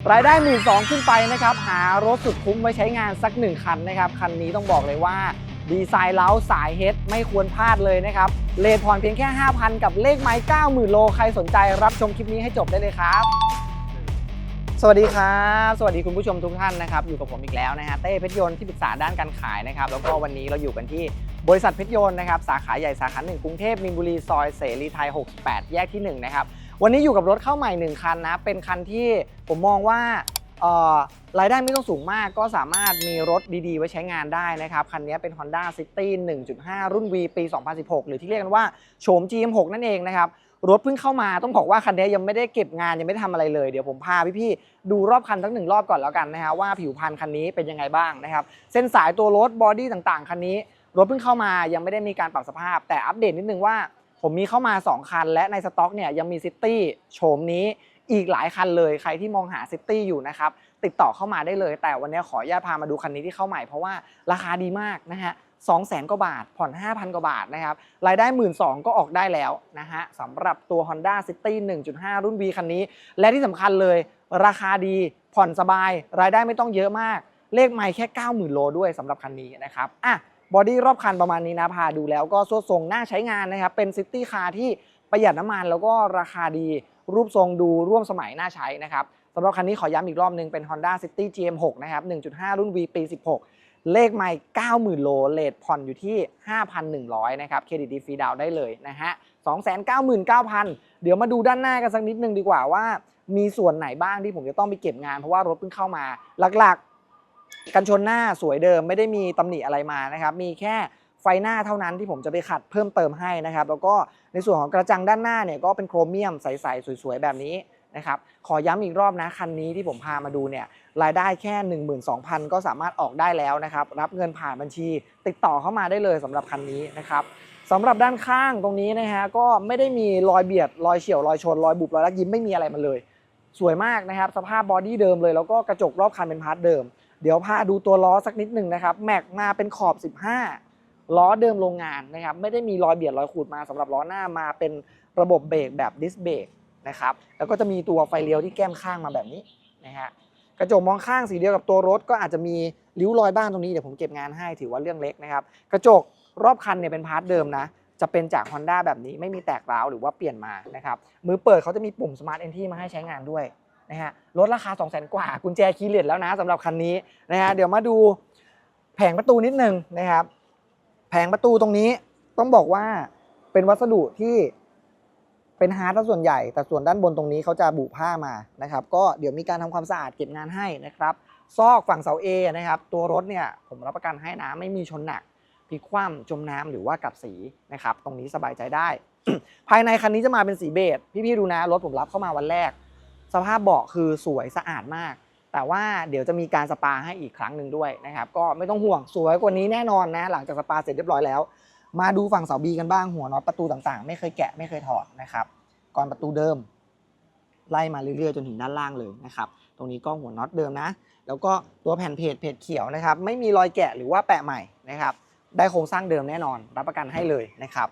รายได้หมื่นสองขึ้นไปนะครับ หารถสุดคุ้มไว้ใช้งานสักหนึ่งคันนะครับ คันนี้ต้องบอกเลยว่าดีไซน์เล้าสายเฮดไม่ควรพลาดเลยนะครับเลทผ่อนเพียงแค่ 5,000 กับเลขไม้ 90,000 โล ใครสนใจรับชมคลิปนี้ให้จบได้เลยครับ สวัสดีครับ สวัสดีคุณผู้ชมทุกท่านนะครับ อยู่กับผมอีกแล้วนะฮะเต้เพชรยนต์ที่ปรึกษาด้านการขายนะครับ แล้วก็วันนี้เราอยู่กันที่บริษัทเพชรยนต์นะครับ สาขาใหญ่สาขาหนึ่งกรุงเทพมีนบุรีซอยเสรีไทย 68 แยกที่ 1 นะครับ วันนี้อยู่กับรถเข้าใหม่ 1 คันนะ เป็นคันที่ผมมองว่าเอ่อรายได้ไม่ต้องสูงมาก ก็สามารถมีรถดีๆ ไว้ใช้งานได้นะครับ คันนี้เป็น Honda City 1.5 รุ่น V ปี 2016 หรือที่เรียกกันว่าโฉม GM6 นั่นเองนะครับรถเพิ่งเข้ามาต้องบอกว่าคันนี้ยังไม่ได้เก็บงานยังไม่ได้ทำอะไรเลย เดี๋ยวผมพาพี่ๆดูรอบคันทั้งหนึ่งรอบก่อนแล้วกันนะฮะว่าผิวพรรณคันนี้เป็นยังไงบ้างนะครับเส้นสายตัวรถบอดี้ต่างๆ คันนี้ รถเพิ่งเข้ามายังไม่ได้มีการปรับสภาพ แต่อัปเดตนิดนึงว่า ผมมีเข้ามา 2 คัน และในสต็อกเนี่ยยังมีซิตี้โฉมนี้อีกหลายคันเลยใครที่มองหาซิตี้อยู่นะครับติดต่อเข้ามาได้เลย แต่วันนี้ขออนุญาตพามาดูคันนี้ที่เข้าใหม่เพราะว่าราคาดีมากนะฮะ2 0 0 0 0 0กว่าบาท ผ่อน 5,000 กว่าบาทนะครับรายได้ 1 2ื่นก็ออกได้แล้วนะฮะสำหรับตัว Honda City 1.5 รุ่น V คันนี้ และที่สำคัญเลย ราคาดีผ่อนสบาย รายได้ไม่ต้องเยอะมาก เลขไม่แค่ 90,000 โลด้วยสำหรับคันนี้นะครับอะ บอดี้รอบคันประมาณนี้นะพาดูแล้วก็สวดทรงน่าใช้งานนะครับ เป็นซิตี้คาร์ที่ประหยัดน้ำมันแล้วก็ราคาดี รูปทรงดูร่วมสมัยน่าใช้นะครับสำหรับคันนี้ขอย้ำอีกรอบนึงเป็น Honda City GM6 นะครับ 1.5 รุ่น V ปี 16 เลขไม่90,000 โลเลทผ่อนอยู่ที่ 5,100 นะครับ เครดิตดีฟรีดาวน์ได้เลยนะฮะ 299,000 เดี๋ยวมาดูด้านหน้ากันสักนิดนึงดีกว่าว่า มีส่วนไหนบ้างที่ผมจะต้องไปเก็บงานเพราะว่ารถเพิ่งเข้ามาหลักๆ กันชนหน้าสวยเดิมไม่ได้มีตำหนิอะไรมานะครับ มีแค่ไฟหน้าเท่านั้นที่ผมจะไปขัดเพิ่มเติมให้นะครับ แล้วก็ในส่วนของกระจังด้านหน้าเนี่ยก็เป็นโครเมียมใสๆสวยๆแบบนี้นะครับขอย้ำอีกรอบนะคันนี้ที่ผมพามาดูเนี่ยรายได้แค่ 12,000 ก็สามารถออกได้แล้วนะครับ รับเงินผ่านบัญชี ติดต่อเข้ามาได้เลยสำหรับคันนี้นะครับสำหรับด้านข้างตรงนี้นะฮะก็ไม่ได้มีรอยเบียดรอยเฉียวรอยชนรอยบุบรอยลักยิ้มไม่มีอะไรมาเลย สวยมากนะครับ สภาพบอดี้เดิมเลยแล้วก็กระจกรอบคันเป็นพาร์ทเดิม เดี๋ยวพาดูตัวล้อสักนิดหนึ่งนะครับแม็กมาเป็นขอบ 15 ล้อเดิมโรงงานนะครับไม่ได้มีรอยเบียดรอยขูดมาสำหรับล้อหน้ามาเป็นระบบเบรกแบบดิสเบรกนะครับแล้วก็จะมีตัวไฟเลี้ยวที่แก้มข้างมาแบบนี้นะฮะกระจกมองข้างสีเดียวกับตัวรถก็อาจจะมีริ้วรอยบ้างตรงนี้เดี๋ยวผมเก็บงานให้ถือว่าเรื่องเล็กนะครับกระจกรอบคันเนี่ยเป็นพาร์ทเดิมนะจะเป็นจาก Honda แบบนี้ไม่มีแตกร้าวหรือว่าเปลี่ยนมานะครับมือเปิดเขาจะมีปุ่ม Smart Entry มาให้ใช้งานด้วย นะฮะลดราคา2 0 0 0 0 0 กว่ากุญแจคีย์เลสแล้วนะสำหรับคันนี้นะฮะเดี๋ยวมาดูแผงประตูนิดนึงนะครับ แผงประตูตรงนี้ต้องบอกว่าเป็นวัสดุที่เป็นฮาร์ดส่วนใหญ่ แต่ส่วนด้านบนตรงนี้เขาจะบุผ้ามานะครับ ก็เดี๋ยวมีการทำความสะอาดเก็บงานให้นะครับ ซอกฝั่งเสา A นะครับ ตัวรถเนี่ยผมรับประกันให้นะไม่มีชนหนักพลิกคว่ำจมน้ำหรือว่ากับสีนะครับ ตรงนี้สบายใจได้ ภายในคันนี้จะมาเป็นสีเบจพี่ๆดูนะรถผมรับเข้ามาวันแรก สภาพเบาะคือสวยสะอาดมาก แต่ว่าเดี๋ยวจะมีการสปาให้อีกครั้งหนึ่งด้วยนะครับ ก็ไม่ต้องห่วงสวยกว่านี้แน่นอนนะ หลังจากสปาเสร็จเรียบร้อยแล้ว มาดูฝั่งเสาบีกันบ้างหัวน็อตประตูต่างๆ ไม่เคยแกะไม่เคยถอดนะครับก่อนประตูเดิม ไล่มาเรื่อยๆจนถึงด้านล่างเลยนะครับ ตรงนี้ก็หัวน็อตเดิมนะ แล้วก็ตัวแผ่นเพจเพจเขียวนะครับ ไม่มีรอยแกะหรือว่าแปะใหม่นะครับ ได้โครงสร้างเดิมแน่นอน รับประกันให้เลยนะครับ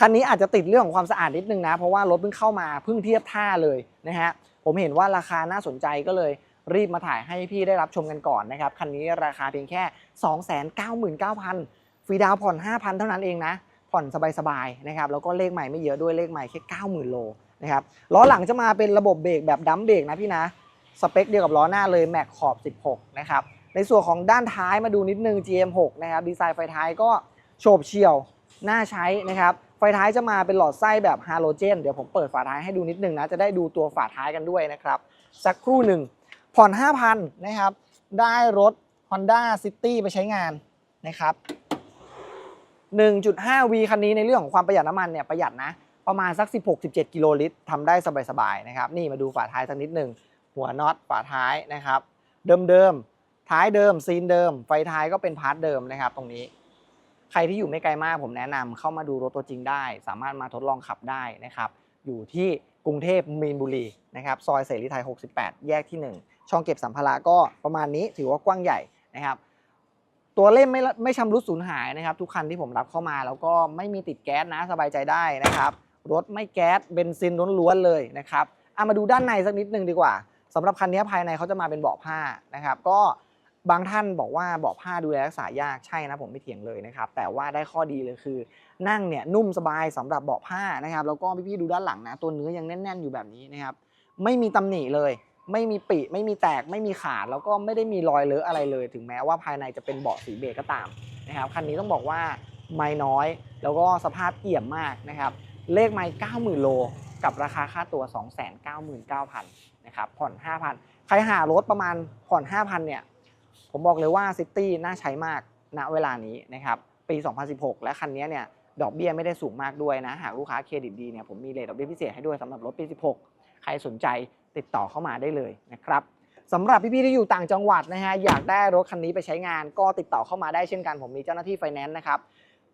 คันนี้อาจจะติดเรื่องของความสะอาดนิดนึงนะ เพราะว่ารถเพิ่งเข้ามาเพิ่งเทียบท่าเลยนะฮะผมเห็นว่าราคาน่าสนใจก็เลยรีบมาถ่ายให้พี่ได้รับชมกันก่อนนะครับ คันนี้ราคาเพียงแค่ 299,000 ฟรีดาวน์ผ่อน 5,000 เท่านั้นเองนะ ผ่อนสบายๆนะครับแล้วก็เลขใหม่ไม่เยอะด้วยเลขใหม่แค่ 90,000 โลนะครับล้อหลังจะมาเป็นระบบเบรกแบบดัมเบรกนะพี่นะ สเปคเดียวกับล้อหน้าเลยแม็กขอบ 16 นะครับในส่วนของด้านท้ายมาดูนิดนึง GM6 นะครับดีไซน์ไฟท้ายก็โฉบเฉี่ยว น่าใช้นะครับ ไฟท้ายจะมาเป็นหลอดไส้แบบฮาโลเจน เดี๋ยวผมเปิดฝาท้ายให้ดูนิดนึงนะ จะได้ดูตัวฝาท้ายกันด้วยนะครับ สักครู่หนึ่ง ผ่อน 5,000 นะครับ ได้รถ Honda City ไปใช้งานนะครับ 1.5V คันนี้ในเรื่องของความประหยัดน้ำมันเนี่ยประหยัดนะ ประมาณสัก 16-17 กิโลลิตรทำได้สบายๆนะครับ นี่มาดูฝาท้ายสักนิดหนึ่ง หัวน็อตฝาท้ายนะครับ เดิมๆ ท้ายเดิมซีนเดิม ไฟท้ายก็เป็นพาร์ทเดิมนะครับ ตรงนี้ ใครที่อยู่ไม่ไกลมากผมแนะนำเข้ามาดูรถตัวจริงได้ สามารถมาทดลองขับได้นะครับอยู่ที่กรุงเทพมีนบุรีนะครับซอยเสรีไทย 68 แยกที่ 1 ช่องเก็บสัมภาระก็ประมาณนี้ถือว่ากว้างใหญ่นะครับตัวเล่มไม่ไม่ชำรุดสูญหายนะครับ ทุกคันที่ผมรับเข้ามาแล้วก็ไม่มีติดแก๊สนะสบายใจได้นะครับรถไม่แก๊สเบนซินล้วนๆเลยนะครับเอามาดูด้านในสักนิดนึงดีกว่าสำหรับคันนี้ภายในเขาจะมาเป็นเบาะผ้านะครับ ก็ บางท่านบอกว่าเบาะผ้าดูแลรักษายากใช่นะผมไม่เถียงเลยนะครับ แต่ว่าได้ข้อดีเลยคือ นั่งเนี่ยนุ่มสบายสำหรับเบาะผ้านะครับ แล้วก็พี่ๆดูด้านหลังนะ ตัวเนื้อยังแน่น ๆ อยู่แบบนี้นะครับ ไม่มีตำหนิเลย ไม่มีปิไม่มีแตก ไม่มีขาด แล้วก็ไม่ได้มีรอยเลอะอะไรเลย ถึงแม้ว่าภายในจะเป็นเบาะสีเบจก็ตามนะครับ คันนี้ต้องบอกว่าไม่น้อย แล้วก็สภาพเอี่ยมมากนะครับ เลขไม่90,000โล กับราคาค่าตัว 299,000นะครับ ผ่อน 5,000 ใครหารถประมาณผ่อน 5,000 เนี่ย ผมบอกเลยว่าซิตี้น่าใช้มากณเวลานี้นะครับปี 2016 และคันนี้เนี่ยดอกเบี้ยไม่ได้สูงมากด้วยนะ หากลูกค้าเครดิตดีเนี่ยผมมีเลทดอกเบี้ยพิเศษให้ด้วยสำหรับรถปี 16 ใครสนใจติดต่อเข้ามาได้เลยนะครับสำหรับพี่ๆที่อยู่ต่างจังหวัดนะฮะอยากได้รถคันนี้ไปใช้งานก็ติดต่อเข้ามาได้เช่นกัน ผมมีเจ้าหน้าที่ไฟแนนซ์นะครับ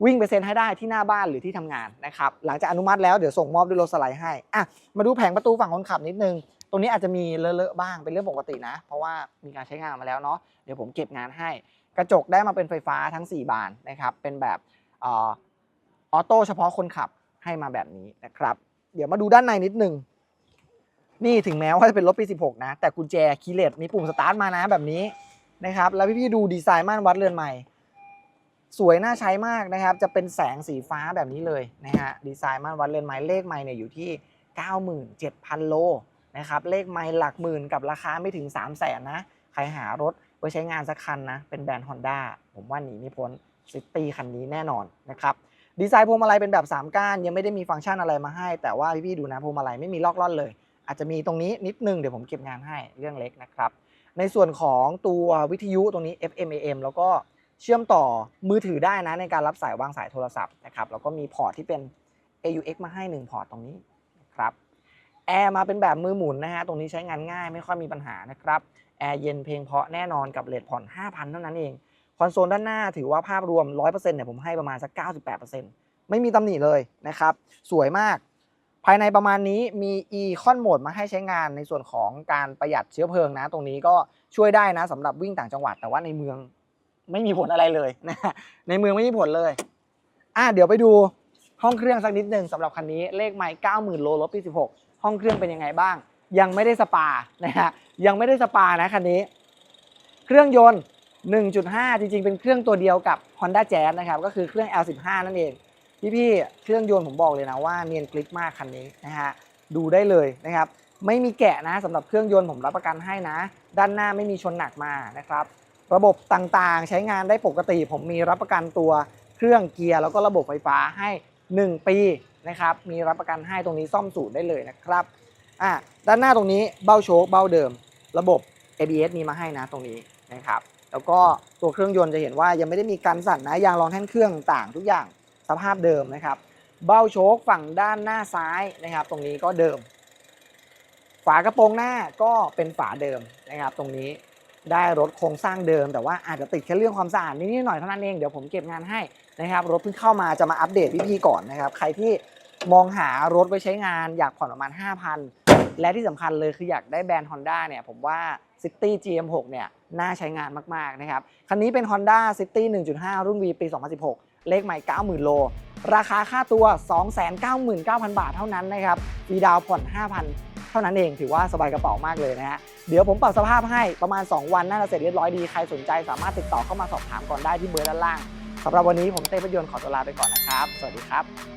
วิ่งไปเซ็นให้ได้ที่หน้าบ้านหรือที่ทำงานนะครับหลังจากอนุมัติแล้วเดี๋ยวส่งมอบด้วยรถสไลด์ให้อะมาดูแผงประตูฝั่งคนขับนิดนึง รงนี้อาจจะมีเลอะๆบ้างเป็นเรื่องปกตินะ เพราะว่ามีการใช้งานมาแล้วเนาะเดี๋ยวผมเก็บงานให้ กระจกได้มาเป็นไฟฟ้าทั้ง 4 บานนะครับ เป็นแบบออโต้เฉพาะคนขับให้มาแบบนี้นะครับ เดี๋ยวมาดูด้านในนิดนึงนี่ถึงแม้ว่าจะเป็นรถปี 16 นะ แต่กุญแจคีย์เลสมีปุ่มสตาร์ทมานะแบบนี้นะครับ แล้วพี่ๆดูดีไซน์ม่านวัดเรือนใหม่ สวยน่าใช้มากนะครับ จะเป็นแสงสีฟ้าแบบนี้เลยนะฮะดีไซน์ม่านวัดเรือนไม้เลขไม้เนี่ยอยู่ที่ 97,000 โล นะครับเลขไม้หลักหมื่นกับราคาไม่ถึง 3 0 0แสนนะ ใครหารถไว้ใช้งานสักคันนะ เป็นแบรนด์ Honda ผมว่าหนีไม่พ้นซิตี้คันนี้แน่นอนนะครับดีไซน์พวงมาลัยเป็นแบบ 3 ก้าน ยังไม่ได้มีฟังก์ชันอะไรมาให้ แต่ว่าพี่ๆดูนะพวงมาลัยไม่มีลอกล่อนเลย อาจจะมีตรงนี้นิดนึงเดี๋ยวผมเก็บงานให้เรื่องเล็กนะครับ ในส่วนของตัววิทยุตรงนี้ FM AM แล้วก็เชื่อมต่อมือถือได้นะในการรับสายวางสายโทรศัพท์นะครับแล้วก็มีพอร์ตที่เป็น AUX มาให้ 1 พอร์ตตรงนี้นะครับ แอร์มาเป็นแบบมือหมุนนะฮะ ตรงนี้ใช้งานง่ายไม่ค่อยมีปัญหานะครับ แอร์เย็นเพลงเพาะแน่นอนกับเลทผ่อน 5,000 เท่านั้นเอง คอนโซลด้านหน้าถือว่าภาพรวม 100%เนี่ยผมให้ประมาณสัก 98%ไม่มีตำหนิเลยนะครับ สวยมาก ภายในประมาณนี้มี e c o n mode มาให้ใช้งานในส่วนของการประหยัดเชื้อเพลิงนะ ตรงนี้ก็ช่วยได้นะสำหรับวิ่งต่างจังหวัด แต่ว่าในเมืองไม่มีผลอะไรเลยนะ ในเมืองไม่มีผลเลย อะเดี๋ยวไปดูห้องเครื่องสักนิดหนึ่งสำหรับคันนี้เลขไมล์90,000โลลบปี16 ห้องเครื่องเป็นยังไงบ้าง ยังไม่ได้สปานะฮะยังไม่ได้สปานะคันนี้ เครื่องยนต์ 1.5 จริงๆ เป็นเครื่องตัวเดียวกับ Honda Jazz นะครับก็คือเครื่อง L15 นั่นเองพี่ๆเครื่องยนต์ผมบอกเลยนะว่าเนียนกริปมากคันนี้นะฮะดูได้เลยนะครับไม่มีแกะนะสำหรับเครื่องยนต์ผมรับประกันให้นะ ด้านหน้าไม่มีชนหนักมานะครับระบบต่างๆ ใช้งานได้ปกติ ผมมีรับประกันตัวเครื่องเกียร์แล้วก็ระบบไฟฟ้าให้ 1 ปี นะครับ มีรับประกันให้ตรงนี้ซ่อมสูตรได้เลยนะครับอะด้านหน้าตรงนี้เบ้าโชคเบ้าเดิม ระบบ ABS มีมาให้นะตรงนี้นะครับ แล้วก็ตัวเครื่องยนต์จะเห็นว่ายังไม่ได้มีการสั่นนะยางรองแท่นเครื่องต่างทุกอย่างสภาพเดิมนะครับ เบ้าโชคฝั่งด้านหน้าซ้ายนะครับ ตรงนี้ก็เดิม ฝากระโปรงหน้าก็เป็นฝาเดิมนะครับ ตรงนี้ได้รถโครงสร้างเดิม แต่ว่าอาจจะติดแค่เรื่องความสะอาดนิดหน่อยเท่านั้นเองเดี๋ยวผมเก็บงานให้นะครับ รถเพิ่งเข้ามาจะมาอัปเดตพี่ๆก่อนนะครับ ใครที่ มองหารถไว้ใช้งานอยากผ่อนประมาณ 5,000 และที่สำคัญเลยคืออยากได้แบรนด์ Honda เนี่ยผมว่า City GM6 เนี่ยน่าใช้งานมาก ๆ นะครับ คันนี้เป็น Honda City 1.5 รุ่น V ปี 2016 เลขใหม่ 90,000 โล ราคาค่าตัว 299,000 บาทเท่านั้นนะครับมีดาวผ่อน 5,000 เท่านั้นเอง ถือว่าสบายกระเป๋ามากเลยนะฮะ เดี๋ยวผมปรับสภาพให้ประมาณ 2 วันน่าจะเสร็จเรียบร้อยดี ใครสนใจสามารถติดต่อเข้ามาสอบถามก่อนได้ที่เบอร์ด้านล่างสำหรับวันนี้ผมเต้ประยนต์ขอตัวลาไปก่อนนะครับ สวัสดีครับ